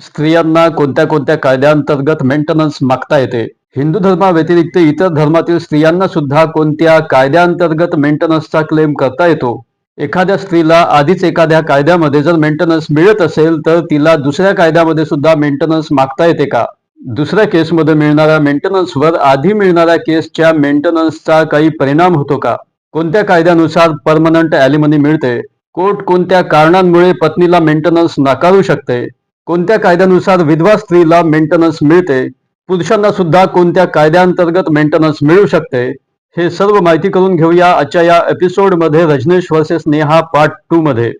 स्त्रियांना कोणत्या कोणत्या कायद्यांतर्गत मेंटेनन्स मागता येते? हिंदू धर्माव्यतिरिक्त इतर धर्मातील स्त्रियांना सुद्धा कोणत्या कायद्यांतर्गत मेंटेनन्सचा क्लेम करता येतो? एखाद्या स्त्रीला आधीच एखाद्या कायद्यामध्ये जर मेंटेनन्स मिळत असेल तर तिला दुसऱ्या कायद्यामध्ये सुद्धा मेंटेनन्स मागता येते का? दुसऱ्या केसमध्ये मिळणाऱ्या मेंटेनन्सवर आधी मिळणाऱ्या केसच्या मेंटेनन्सचा काही परिणाम होतो का? कोणत्या कायद्यानुसार परमनंट ॲलिमनी मिळते? कोर्ट कोणत्या कारणांमुळे पत्नीला मेंटेनन्स नाकारू शकते? कोणत्या कायद्यानुसार विधवा स्त्रीला मेंटेनन्स मिळते? पुरुषांना सुद्धा कोणत्या कायद्यांतर्गत मेंटेनन्स मिळू शकते? हे सर्व माहिती करून घेऊया आजच्या या एपिसोडमध्ये Rajnesh versus Neha part two मध्ये.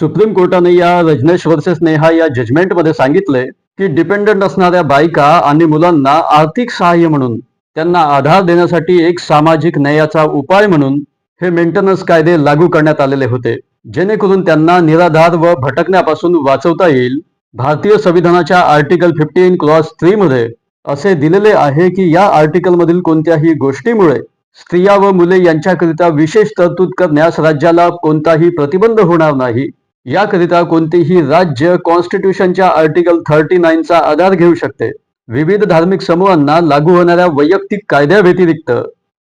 सुप्रीम कोर्टाने या रजनेश वर्सेस नेहा या जजमेंटमध्ये सांगितले की डिपेंडंट असणाऱ्या बायका आणि मुलांना आर्थिक सहाय्य म्हणून त्यांना आधार देण्यासाठी एक सामाजिक न्यायाचा उपाय म्हणून हे मेंटेनन्स कायदे लागू करण्यात आलेले होते. जेणेकरून त्यांना निराधार व भटकण्यापासून वाचवता येईल. भारतीय संविधानाच्या आर्टिकल फिफ्टीन क्लॉज थ्री मध्ये असे दिलेले आहे की या आर्टिकल मधील कोणत्याही गोष्टीमुळे स्त्रिया व मुले यांच्याकरिता विशेष तरतूद करण्यास राज्याला कोणताही प्रतिबंध होणार नाही. याकरिता कोणतेही राज्य कॉन्स्टिट्यूशनच्या आर्टिकल थर्टी नाईनचा आधार घेऊ शकते. विविध धार्मिक समूहांना लागू होणाऱ्या वैयक्तिक कायद्याव्यतिरिक्त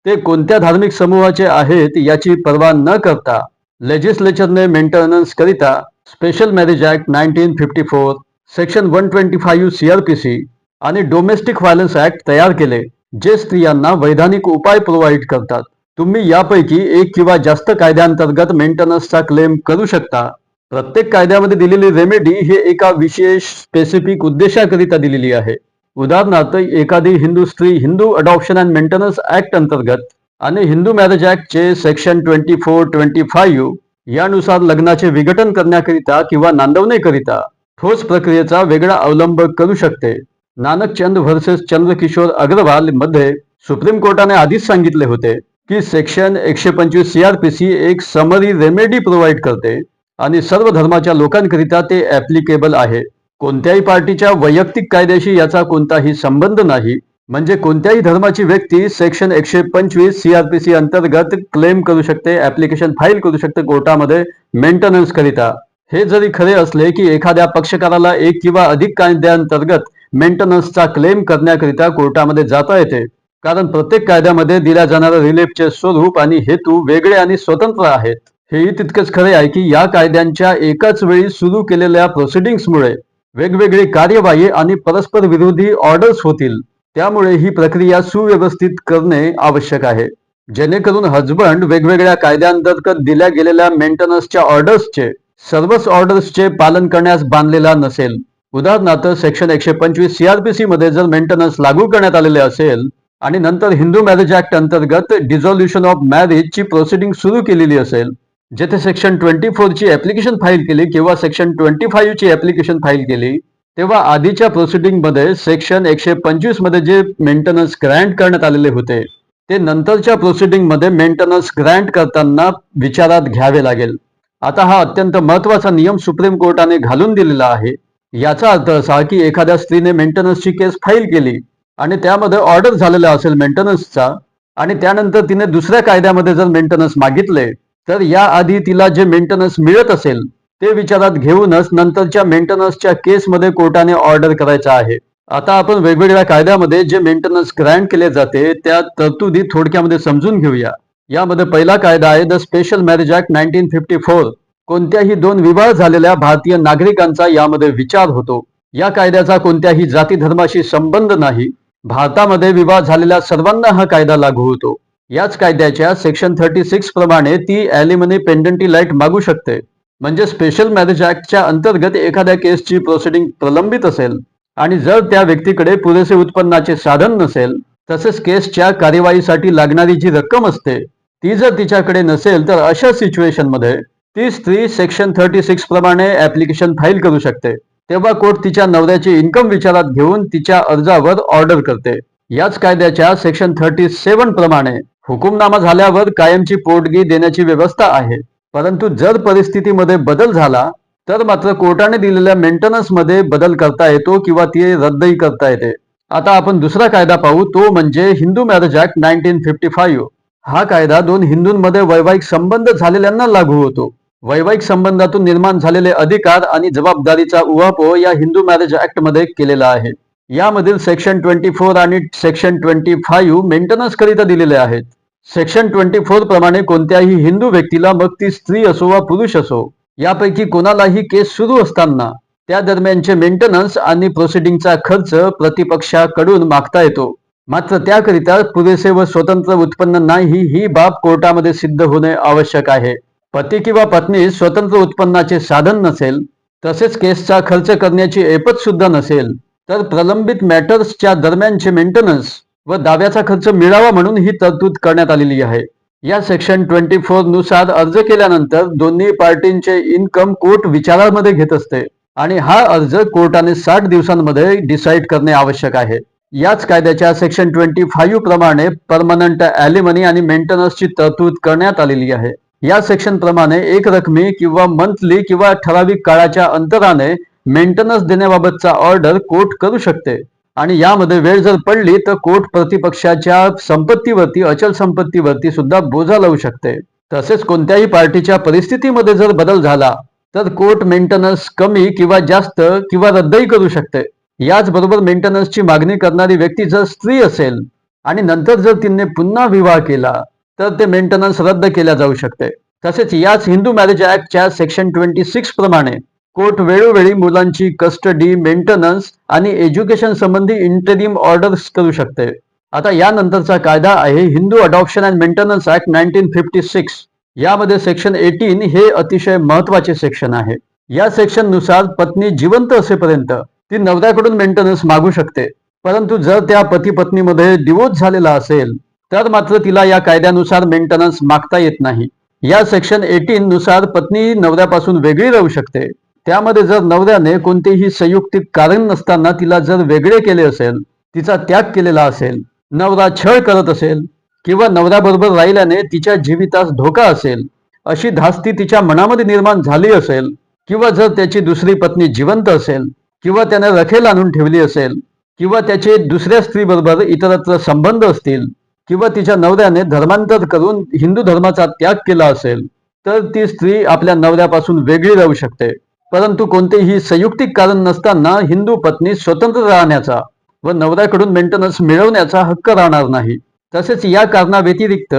ते कोणत्या धार्मिक समूहाचे आहेत याची पर्वा न करता लेजिस्लेचरने मेंटेनन्स करिता special marriage act nineteen fifty four section one twenty five CrPC आणि डोमेस्टिक व्हायलन्स ऍक्ट तयार केले जे स्त्रियांना वैधानिक उपाय प्रोव्हाइड करतात. तुम्ही यापैकी एक किंवा जास्त कायद्यांतर्गत मेंटेनन्सचा क्लेम करू शकता. प्रत्येक कायद्यामध्ये दिलेली रेमेडी हे एका विशेष स्पेसिफिक उद्देशाकरिता दिलेली आहे. उदाहरणार्थ एखादी हिंदू स्त्री Hindu adoption and maintenance act अंतर्गत आणि Hindu marriage ऍक्टचे section twenty four twenty five यानुसार लग्नाचे विघटन करण्याकरिता किंवा नांदवणेकरिता ठोस प्रक्रियेचा वेगळा अवलंब करू शकते. नानक चंद व्हर्सेस चंद्रकिशोर अग्रवाल मध्ये सुप्रीम कोर्टाने आधीच सांगितले होते की सेक्शन एकशे पंचवीस सीआरपीसी एक समरी रेमेडी प्रोव्हाइड करते. आणि सर्व धर्माच्या लोकांकरिता ते ऍप्लिकेबल आहे. कोणत्याही पार्टीच्या वैयक्तिक कायद्याशी याचा कोणताही संबंध नाही. म्हणजे कोणत्याही धर्माची व्यक्ती सेक्शन एकशे पंचवीस सीआरपीसी अंतर्गत क्लेम करू शकते ऍप्लिकेशन फाईल करू शकते कोर्टामध्ये मेंटेनन्स करिता. हे जरी खरे असले की एखाद्या पक्षकाराला एक किंवा अधिक कायद्यांतर्गत मेंटेनन्सचा क्लेम करण्याकरिता कोर्टामध्ये जाता येते. कारण प्रत्येक कायद्यामध्ये दिल्या जाणाऱ्या रिलीफचे स्वरूप आणि हेतू वेगळे आणि स्वतंत्र आहेत. हेही तितकेच खरे आहे की या कायद्यांच्या एकाच वेळी सुरू केलेल्या प्रोसिडिंग्समुळे वेगवेगळी कार्यवाही आणि परस्पर विरोधी ऑर्डर्स होतील. त्यामुळे ही प्रक्रिया सुव्यवस्थित करणे आवश्यक आहे. जेणेकरून हजबंड वेगवेगळ्या कायद्यांतर्गत दिल्या गेलेल्या मेंटेनन्सच्या ऑर्डर्सचे सर्वच ऑर्डर्सचे पालन करण्यास बांधलेला नसेल. उदाहरणार्थ सेक्शन एकशे पंचवीस सीआरपीसी मध्ये जर मेंटेनन्स लागू करण्यात आलेले असेल आणि नंतर हिंदू मॅरेज ऍक्ट अंतर्गत डिझॉल्युशन ऑफ मॅरेजची प्रोसिडिंग सुरू केलेली असेल जेथे सेक्शन ट्वेंटी फोरची ऍप्लिकेशन फाईल केली किंवा सेक्शन ट्वेंटी फाईव्हची ऍप्लिकेशन फाईल केली तेव्हा आधीच्या प्रोसिडिंगमध्ये सेक्शन एकशे पंचवीसमध्ये जे मेंटेनन्स ग्रँट करण्यात आलेले होते ते नंतरच्या प्रोसिडिंगमध्ये मेंटेनन्स ग्रँट करताना विचारात घ्यावे लागेल. आता हा अत्यंत महत्त्वाचा नियम सुप्रीम कोर्टाने घालून दिलेला आहे. याचा अर्थ असा की एखाद्या स्त्रीने मेंटेनन्सची केस फाईल केली आणि त्यामध्ये ऑर्डर झालेला असेल मेंटेनन्सचा आणि त्यानंतर तिने दुसऱ्या कायद्यामध्ये जर मेंटेनन्स मागितले तर याआधी तिला जे मेंटेनन्स मिळत असेल ते विचारात घेऊनच नंतरच्या मेंटेनन्सच्या केसमध्ये कोर्टाने ऑर्डर करायचा आहे. आता आपण वेगवेगळ्या कायद्यामध्ये जे मेंटेनन्स ग्रँट केले जाते त्या तरतुदी थोडक्यामध्ये समजून घेऊया. यामध्ये पहिला कायदा आहे the special marriage act nineteen fifty four कोणत्याही दोन विवाह झालेल्या भारतीय नागरिकांचा यामध्ये विचार होतो. या कायद्याचा कोणत्याही जाती धर्माशी संबंध नाही. भारतामध्ये विवाह झालेल्या सर्वांना हा कायदा लागू होतो. याच कायद्याच्या सेक्शन थर्टी सिक्स प्रमाणे ती ॲलिमनी पेंडंटी लाइट मागू शकते. म्हणजे स्पेशल मॅरेज ऍक्टच्या अंतर्गत एखाद्या केसची प्रोसिडिंग प्रलंबित असेल आणि जर त्या व्यक्तीकडे पुरेसे उत्पन्नाचे साधन नसेल तसेच केसच्या कार्यवाहीसाठी लागणारी जी रक्कम असते ती जर तिच्याकडे नसेल तर अशा सिच्युएशनमध्ये ती स्त्री सेक्शन थर्टी सिक्स प्रमाणे ऍप्लिकेशन फाईल करू शकते. तेव्हा कोर्ट तिच्या नवऱ्याची इन्कम विचारात घेऊन तिच्या अर्जावर ऑर्डर करते. याच कायद्याच्या सेक्शन थर्टी सेवन प्रमाणे हुकुमनामा झाल्यावर कायमची पोटगी देण्याची व्यवस्था आहे. परंतु जर परिस्थितीमध्ये बदल झाला तर मात्र कोर्टाने दिलेल्या मेंटेनन्समध्ये बदल करता येतो किंवा ती रद्दही करता येते. आता आपण दुसरा कायदा पाहू तो म्हणजे Hindu marriage act nineteen fifty five हा कायदा दोन हिंदूंमध्ये वैवाहिक संबंध झालेल्यांना लागू होतो. वैवाहिक संबंधातून निर्माण झालेले अधिकार आणि जबाबदारीचा उहापोह या हिंदू मॅरेज ऍक्टमध्ये केलेला आहे. यामधील सेक्शन ट्वेंटी फोर आणि सेक्शन ट्वेंटी फाईव्ह मेंटेनन्स करिता दिलेले आहेत. सेक्शन ट्वेंटी फोर प्रमाणे कोणत्याही हिंदू व्यक्तीला मग ती स्त्री असो वा पुरुष असो यापैकी कोणालाही केस सुरू असताना त्या दरम्यानचे मेंटेनन्स आणि प्रोसिडिंगचा खर्च प्रतिपक्षाकडून मागता येतो. मात्र त्याकरिता पुरेसे व स्वतंत्र उत्पन्न नाही ही बाब कोर्टामध्ये सिद्ध होणे आवश्यक आहे. पती किंवा पत्नी स्वतंत्र उत्पन्नाचे साधन नसेल तसेच केसचा खर्च करण्याची एपत सुद्धा नसेल तर प्रलंबित मॅटर्सच्या दरम्यानचे मेंटेनन्स व दाव्याचा खर्च मिळावा म्हणून ही तरतूद करण्यात आलेली आहे. या सेक्शन ट्वेंटी फोरनुसार अर्ज केल्यानंतर दोन्ही पार्टींचे इन्कम कोर्ट विचारामध्ये घेत असते आणि हा अर्ज कोर्टाने साठ दिवसांमध्ये डिसाईड करणे आवश्यक आहे. याच कायद्याच्या सेक्शन ट्वेंटी फाईव्ह प्रमाणे परमनंट अॅलिमनी आणि मेंटेनन्सची तरतूद करण्यात आलेली आहे. या सेक्शन प्रमाणे एक रकमी किंवा मंथली किंवा ठराविक काळाच्या अंतराने मेंटेनन्स देण्याबाबतचा ऑर्डर कोर्ट करू शकते. आणि यामध्ये वेळ जर पडली तर कोर्ट प्रतिपक्षाच्या संपत्तीवरती अचल संपत्तीवरती सुद्धा बोजा लावू शकते. तसेच कोणत्याही पार्टीच्या परिस्थितीमध्ये जर बदल झाला तर कोर्ट मेंटेनन्स कमी किंवा जास्त किंवा रद्दही करू शकते. याचबरोबर मेंटेनन्सची मागणी करणारी व्यक्ती जर स्त्री असेल आणि नंतर जर तिने पुन्हा विवाह केला तर ते मेंटेनन्स रद्द केल्या जाऊ शकते. तसेच याच हिंदू मॅरेज ऍक्टच्या सेक्शन ट्वेंटी सिक्स प्रमाणे कोर्ट वेळोवेळी मुलांची कस्टडी मेंटेनन्स आणि एज्युकेशन संबंधी इंटरिम ऑर्डर्स करू शकते. आता यानंतरचा कायदा आहे Hindu adoption and maintenance act nineteen fifty six यामध्ये सेक्शन एटीन हे अतिशय महत्त्वाचे सेक्शन आहे. या सेक्शननुसार पत्नी जिवंत असेपर्यंत ती नवऱ्याकडून मेंटेनन्स मागू शकते. परंतु जर त्या पती पत्नीमध्ये डिवोर्स झालेला असेल तर मात्र तिला या कायद्यानुसार मेंटेनन्स मागता येत नाही. या सेक्शन एटीन नुसार पत्नी नवऱ्यापासून वेगळी राहू शकते. त्यामध्ये जर नवऱ्याने कोणतेही संयुक्तिक कारण नसताना तिला जर वेगळे केले असेल तिचा त्याग केलेला असेल नवरा छळ करत असेल किंवा नवऱ्याबरोबर राहिल्याने तिच्या जीवितास धोका असेल अशी धास्ती तिच्या मनामध्ये निर्माण झाली असेल किंवा जर त्याची दुसरी पत्नी जिवंत असेल किंवा त्याने रखेल आणून ठेवली असेल किंवा त्याचे दुसऱ्या स्त्रीबरोबर इतरत्र संबंध असतील किंवा तिच्या नवऱ्याने धर्मांतर करून हिंदू धर्माचा त्याग केला असेल तर ती स्त्री आपल्या नवऱ्यापासून वेगळी राहू शकते. परंतु कोणतेही संयुक्तिक कारण नसताना हिंदू पत्नी स्वतंत्र राहण्याचा व नवऱ्याकडून मेंटेनन्स मिळवण्याचा हक्क राहणार नाही. तसेच या कारणाव्यतिरिक्त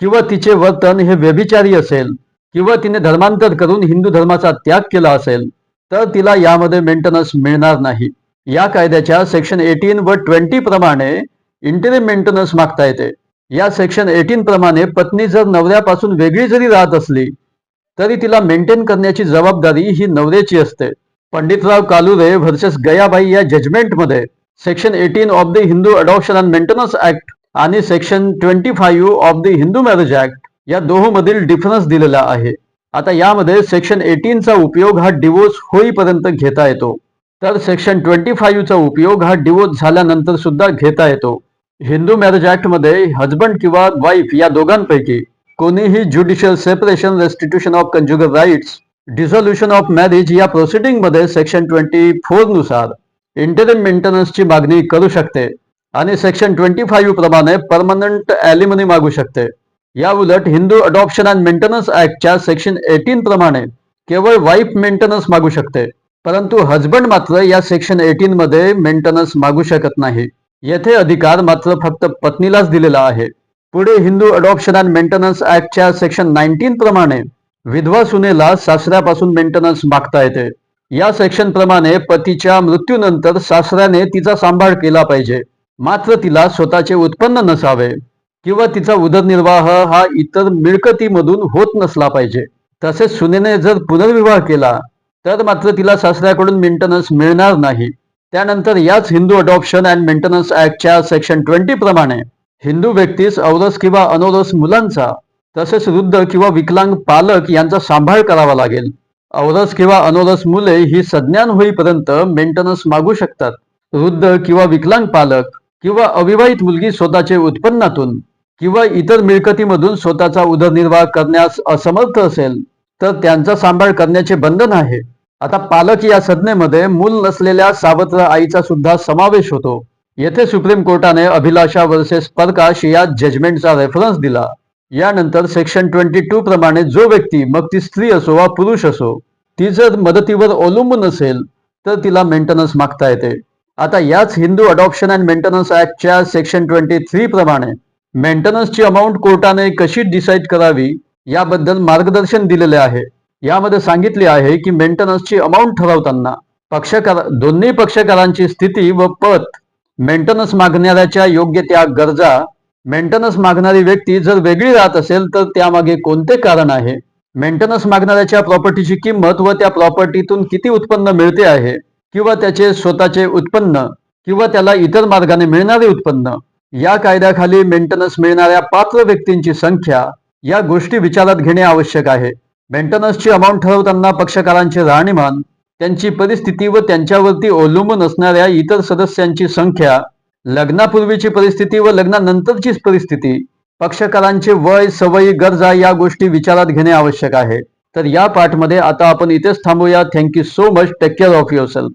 किंवा तिचे वर्तन हे व्यभिचारी असेल किंवा तिने धर्मांतर करून हिंदू धर्माचा त्याग केला असेल तर तिला यामध्ये मेंटेनन्स मिळणार नाही. या कायद्याच्या सेक्शन एटीन व ट्वेंटी प्रमाणे इंटरिम मेंटेनन्स मागता येते. या सेक्शन एटीन प्रमाणे पत्नी जर नवऱ्यापासून वेगळी जरी राहत असली तरी तिला मेंटेन करण्याची जबाबदारी ही नवऱ्याची असते. पंडितराव कालुरे व्हर्सेस गयाबाई या जजमेंटमध्ये section eighteen of the Hindu adoption and maintenance act आणि section twenty five of the Hindu marriage act या दोहोमधील डिफरन्स दिलेला आहे. आता यामध्ये सेक्शन एटीनचा उपयोग हा डिवोर्स होईपर्यंत घेता येतो. तर सेक्शन ट्वेंटी फाईव्हचा उपयोग हा डिवोर्स झाल्यानंतर सुद्धा घेता येतो. हिंदू मॅरेज ऍक्टमध्ये हजबंड किंवा वाईफ या दोघांपैकी कोणीही judicial separation restitution of conjugal rights dissolution of marriage या प्रोसिडिंगमध्ये सेक्शन ट्वेंटी फोरनुसार इंटरिम मेंटेनन्सची मागणी करू शकते आणि सेक्शन ट्वेंटी फाईव्ह प्रमाणे परमनंट ॲलिमनी मागू शकते. या उलट हिंदू अडॉप्शन अँड मेंटेनन्स ऍक्टच्या सेक्शन एटीन प्रमाणे केवळ वाईफ मेंटेनन्स मागू शकते परंतु हजबंड मात्र या सेक्शन एटीन मध्ये मेंटेनन्स मागू शकत नाही. येथे अधिकार मात्र फक्त पत्नीलाच दिलेला आहे. पुढे हिंदू अडॉप्शन अँड मेंटेनन्स ऍक्टच्या सेक्शन नाईन्टीन प्रमाणे विधवा सुनेला सासऱ्यापासून मेंटेनन्स मागता येते. या सेक्शन प्रमाणे पतीच्या मृत्यूनंतर सासऱ्याने तिचा सांभाळ केला पाहिजे. मात्र तिला स्वतःचे उत्पन्न नसावे किंवा तिचा उदरनिर्वाह हा इतर मिळकतीमधून होत नसला पाहिजे. तसेच सुनेने जर पुनर्विवाह केला तर मात्र तिला सासऱ्याकडून मेंटेनन्स मिळणार नाही. त्यानंतर याच हिंदू अडॉप्शन अँड मेंटेनन्स ऍक्टच्या सेक्शन ट्वेंटी प्रमाणे हिंदू व्यक्तीस औरस किंवा अनोरस मुलांचा तसेच वृद्ध किंवा विकलांग पालक यांचा सांभाळ करावा लागेल. औरस किंवा अनोरस मुले ही संज्ञान होईपर्यंत मेंटेनन्स मागू शकतात. वृद्ध किंवा विकलांग पालक किंवा अविवाहित मुलगी स्वतःचे उत्पन्नातून किंवा इतर मिळकतीमधून स्वतःचा उदरनिर्वाह करण्यास असमर्थ असेल तर त्यांचा सांभाळ करण्याचे बंधन आहे. आता पालक या संज्ञेमध्ये मूल नसलेल्या सावत्र आईचा सुद्धा समावेश होतो. येथे सुप्रीम कोर्टाने अभिलाषा वर्सेस परकाश या जजमेंटचा रेफरन्स दिला. यानंतर सेक्शन ट्वेंटी टू प्रमाणे जो व्यक्ती मग ती स्त्री असो वा पुरुष असो ती जर मदतीवर अवलंबून असेल तर तिला मेंटेनन्स मागता येते. आता याच हिंदू अडॉप्शन अँड मेंटेनन्स ऍक्टच्या सेक्शन ट्वेंटी थ्री प्रमाणे मेंटेनन्सची अमाऊंट कोर्टाने कशी डिसाईड करावी याबद्दल मार्गदर्शन दिलेले आहे. यामध्ये सांगितले आहे की मेंटेनन्सची अमाऊंट ठरवताना पक्षकार दोन्ही पक्षकारांची स्थिती व पत मेंटेनन्स मागणाऱ्याच्या योग्य त्या गरजा मेंटेनन्स मागणारी व्यक्ती जर वेगळी राहत असेल तर त्यामागे कोणते कारण आहे? मेंटेनन्स मागणाऱ्याच्या प्रॉपर्टीची किंमत व त्या प्रॉपर्टीतून किती उत्पन्न मिळते आहे? किंवा त्याचे स्वतःचे उत्पन्न किंवा त्याला इतर मार्गाने मिळणारे उत्पन्न? या कायद्याखाली मेंटेनन्स मिळणाऱ्या पात्र व्यक्तींची संख्या या गोष्टी विचारात घेणे आवश्यक आहे. मेंटेनन्सची अमाऊंट ठरवताना पक्षकारांचे राहणीमान त्यांची परिस्थिती व त्यांच्यावरती अवलंबून असणाऱ्या इतर सदस्यांची संख्या लग्नापूर्वीची परिस्थिती व लग्नानंतरची परिस्थिती पक्षकारांचे वय सवयी गरजा या गोष्टी विचारात घेणे आवश्यक आहे. तर या पाठमध्ये आता आपण इथेच थांबूया. Thank you so much take care of yourself